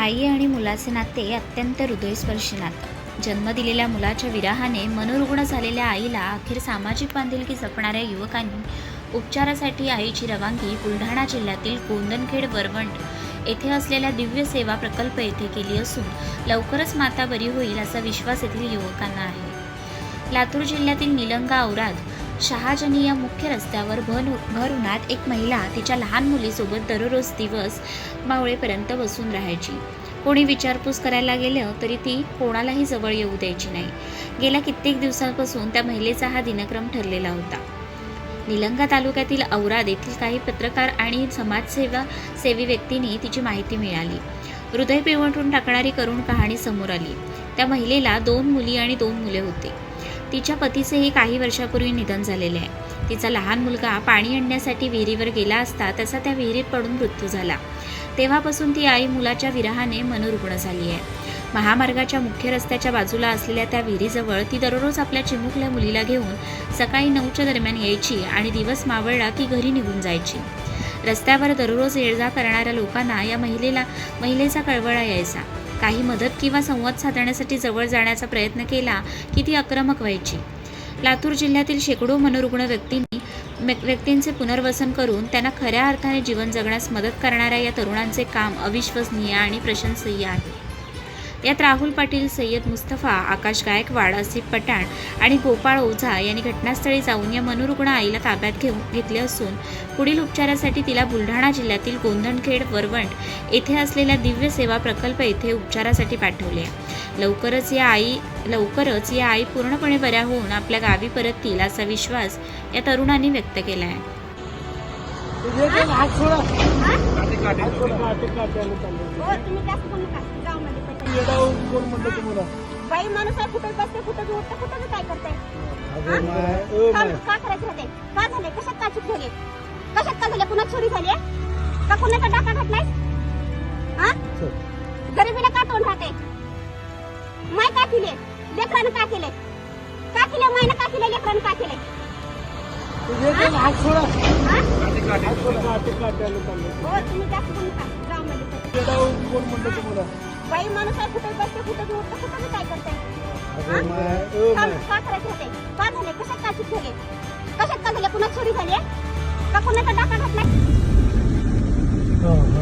आई आणि मुलाचे नाते अत्यंत हृदयस्पर्शी नातं जन्म दिलेल्या मुलाच्या विराहाने मनोरुग्ण झालेल्या आईला अखेर सामाजिक बांधिलकी जपणाऱ्या युवकांनी उपचारासाठी आईची रवानगी बुलढाणा जिल्ह्यातील गोंदनखेड वरवंट येथे असलेल्या दिव्य सेवा प्रकल्प येथे केली असून लवकरच माता बरी होईल असा विश्वास येथील युवकांना आहे. लातूर जिल्ह्यातील निलंगा औराद शहाजनी या मुख्य रस्त्यावर भर भर उन्हात एक महिला तिच्या लहान मुलीसोबत दररोज दिवस मावळेपर्यंत बसून राहायची. कोणी विचारपूस करायला गेलं तरी ती कोणालाही जवळ येऊ द्यायची नाही. गेल्या कित्येक दिवसांपासून त्या महिलेचा हा दिनक्रम ठरलेला होता. निलंगा तालुक्यातील औराद येथील काही पत्रकार आणि समाजसेवा सेवी व्यक्तींनी तिची माहिती मिळाली. हृदय पिवटून टाकणारी करुण कहाणी समोर आली. त्या महिलेला दोन मुली आणि दोन मुले होते. तिच्या पतीचेही काही वर्षापूर्वी निधन झालेले आहे. तिचा लहान मुलगा पाणी आणण्यासाठी विहिरीवर गेला असता त्याचा त्या विहिरीत पडून मृत्यू झाला. तेव्हापासून ती आई मुलाच्या विरहाने मनोरुग्ण झाली आहे. महामार्गाच्या मुख्य रस्त्याच्या बाजूला असलेल्या त्या विहिरीजवळ ती दररोज आपल्या चिमुकल्या मुलीला घेऊन सकाळी नऊच्या दरम्यान यायची आणि दिवस मावळला की घरी निघून जायची. रस्त्यावर दररोज ये जा करणाऱ्या लोकांना या महिलेला महिलेचा कळवळा यायचा. काही मदत किंवा संवाद साधण्यासाठी जवळ जाण्याचा प्रयत्न केला की ती आक्रमक व्हायची. लातूर जिल्ह्यातील शेकडो मनोरुग्ण व्यक्तींनी व्यक्तींचे पुनर्वसन करून त्यांना खऱ्या अर्थाने जीवन जगण्यास मदत करणाऱ्या या तरुणांचे काम अविश्वसनीय आणि प्रशंसनीय आहे. यात राहुल पाटील सय्यद मुस्तफा आकाश गायकवाड असिफ पठाण आणि गोपाळ ओझा यांनी घटनास्थळी जाऊन या मनोरुग्ण आईला ताब्यात घेऊन घेतले असून पुढील उपचारासाठी तिला बुलढाणा जिल्ह्यातील गोंधणखेड वरवंट येथे असलेल्या दिव्य सेवा प्रकल्प येथे उपचारासाठी पाठवले. लवकरच या आई लवकरच या आई पूर्णपणे बऱ्या होऊन आपल्या गावी परततील असा विश्वास या तरुणांनी व्यक्त केला आहे हात तुम्ही. येडावून कोण म्हणलं तुम्हाला? बाई माणूस आहे कुठे बसते कुठे बी उठते कुठे बी काय करते अगं माय, ओ का माय. का करायचे होते का झाले? कशात का चूक झाली? कशात का झाले? कुणा चोरी झाली का कुणाचा डाका घातलाय? हा? चल. गरिबीला का तोंड राहते? माय का केले? लेकरानं का केले? का केले? मायनं का केले? लेकरानं का केले? तुझे पण हात सोडा. हा? हात सोडा काटे काट्याने चालले हो तुम्ही जास्त बोलू नका गावामध्ये पटकन. येडावून कोण म्हणलं तुम्हाला? बाई माणूस आहे कुठे बसते कुठे बी उठते कुठे बी काय करते? अगं माय, ओ का माय. का करायचे होते का झाले? कशात का चूक झाली कशात का झाले कुणा चोरी झाली का कुणाचा डाका घातलाय? हो, हो, हो.